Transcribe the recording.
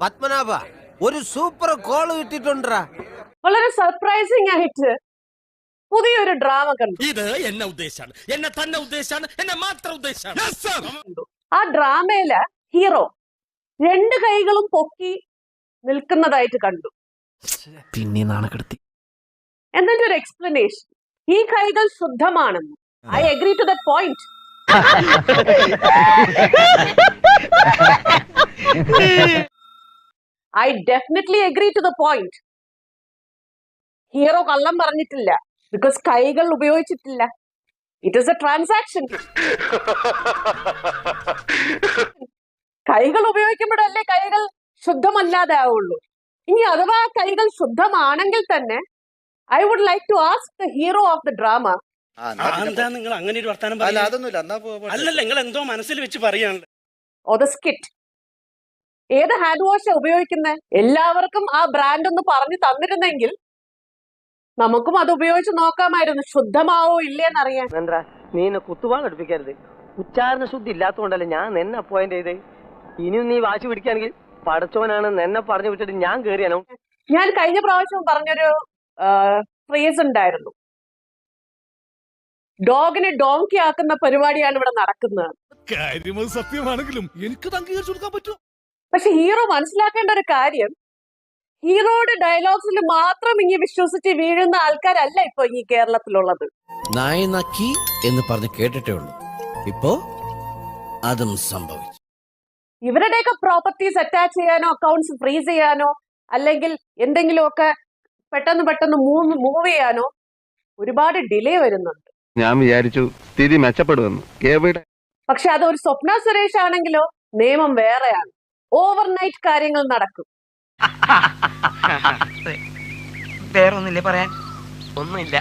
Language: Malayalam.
പത്മനാഭ ഒരു സൂപ്പർ കോൾ കിട്ടിട്ടുണ്ടാ വളരെ സർപ്രൈസിങ് ആയിട്ട് പുതിയൊരു ഡ്രാമ കണ്ടു. ഇത് എന്നെ ഉദ്ദേശാണ്. എന്നെ തന്നെ ഉദ്ദേശാണ്. എന്നെ മാത്രം ഉദ്ദേശാണ്. ആ ഡ്രാമയിൽ ഹീറോ രണ്ട് കൈകളും പൊക്കി നിൽക്കുന്നതായിട്ട് കണ്ടു. പിന്നെ നാണക്കെടുത്തി. എന്നിട്ട് ഒരു എക്സ്പ്ലനേഷൻ ഈ കൈകൾ ശുദ്ധമാണെന്ന്. I agree to that point I definitely agree to the point hero കള്ളം പറഞ്ഞിട്ടില്ല. ബിക്കോസ് കൈകൾ ഉപയോഗിച്ചിട്ടില്ല. ഇറ്റ് ഇസ് എ ട്രാൻസാക്ഷൻ കൈകൾ ഉപയോഗിക്കുമ്പോഴല്ലേ കൈകൾ ശുദ്ധമല്ലാതെ ആവുള്ളൂ. ഇനി അഥവാ കൈകൾ ശുദ്ധമാണെങ്കിൽ തന്നെ I would like to ask the hero of the drama എന്താ നിങ്ങൾ അങ്ങനെ ഒരു വർത്താനം. അല്ലല്ല നിങ്ങൾ എന്തോ മനസ്സിൽ വെച്ച് പറയാണല്ലോ ഓ ദ സ്കിറ്റ് ഏത് ഹാൻഡ് വാഷ് ഉപയോഗിക്കുന്നത് എല്ലാവർക്കും ആ ബ്രാൻഡ് ഒന്ന് പറഞ്ഞു തന്നിരുന്നെങ്കിൽ നമുക്കും അത് ഉപയോഗിച്ച് നോക്കാമായിരുന്നു. ശുദ്ധമാവോ ഇല്ലേന്നറിയാൻ. നീ എന്നെ കുത്തുവാൻ അടുപ്പിക്കരുത് ഉച്ചാരണ ശുദ്ധി ഇല്ലാത്തതുകൊണ്ടല്ലേ ഞാൻ നിന്നെ അപ്പോയിന്റ് ചെയ്ത്. ഇനിയും നീ വാശി പിടിക്കുകയാണെങ്കിൽ പടച്ചോനാണ് നിന്നെ പറഞ്ഞു വിട്ടിട്ട് ഞാൻ കയറിയാനോ ഞാൻ കഴിഞ്ഞ പ്രാവശ്യം പറഞ്ഞൊരു ഫ്രേസ് ഉണ്ടായിരുന്നു. ഡോഗിനെ ഡോങ്കി ആക്കുന്ന പരിപാടിയാണ് ഇവിടെ നടക്കുന്നത്. സത്യമാണെങ്കിലും എനിക്ക് അംഗീകരിച്ചു കൊടുക്കാൻ പറ്റും പക്ഷെ ഹീറോ മനസ്സിലാക്കേണ്ട ഒരു കാര്യം ഹീറോയുടെ ഡയലോഗ്സിൽ മാത്രം ഇങ്ങനെ വിശ്വസിച്ച് വീഴുന്ന ആൾക്കാരല്ല ഇപ്പൊ ഈ കേരളത്തിലുള്ളത്. നായ നക്കി എന്ന് പറഞ്ഞ് കേട്ടിട്ടേ ഉള്ളൂ. ഇപ്പോ അതും സംഭവിച്ചു. ഇവരുടെയൊക്കെ പ്രോപ്പർട്ടീസ് അറ്റാച്ച് ചെയ്യാനോ അക്കൗണ്ട്സ് ഫ്രീസ് ചെയ്യാനോ അല്ലെങ്കിൽ എന്തെങ്കിലുമൊക്കെ പെട്ടെന്ന് പെട്ടെന്ന് മൂവ് മൂവ് ചെയ്യാനോ ഒരുപാട് ഡിലേ വരുന്നുണ്ട്. ഞാൻ വിചാരിച്ചു സ്ഥിതി മെച്ചപ്പെടുമെന്ന്. പക്ഷെ അത് ഒരു സ്വപ്ന സുരേഷ് ആണെങ്കിലോ നിയമം വേറെയാണ്. ഓവർനൈറ്റ് കാര്യങ്ങൾ നടക്കും. വേറൊന്നില്ലേ പറയാൻ? ഒന്നുമില്ല.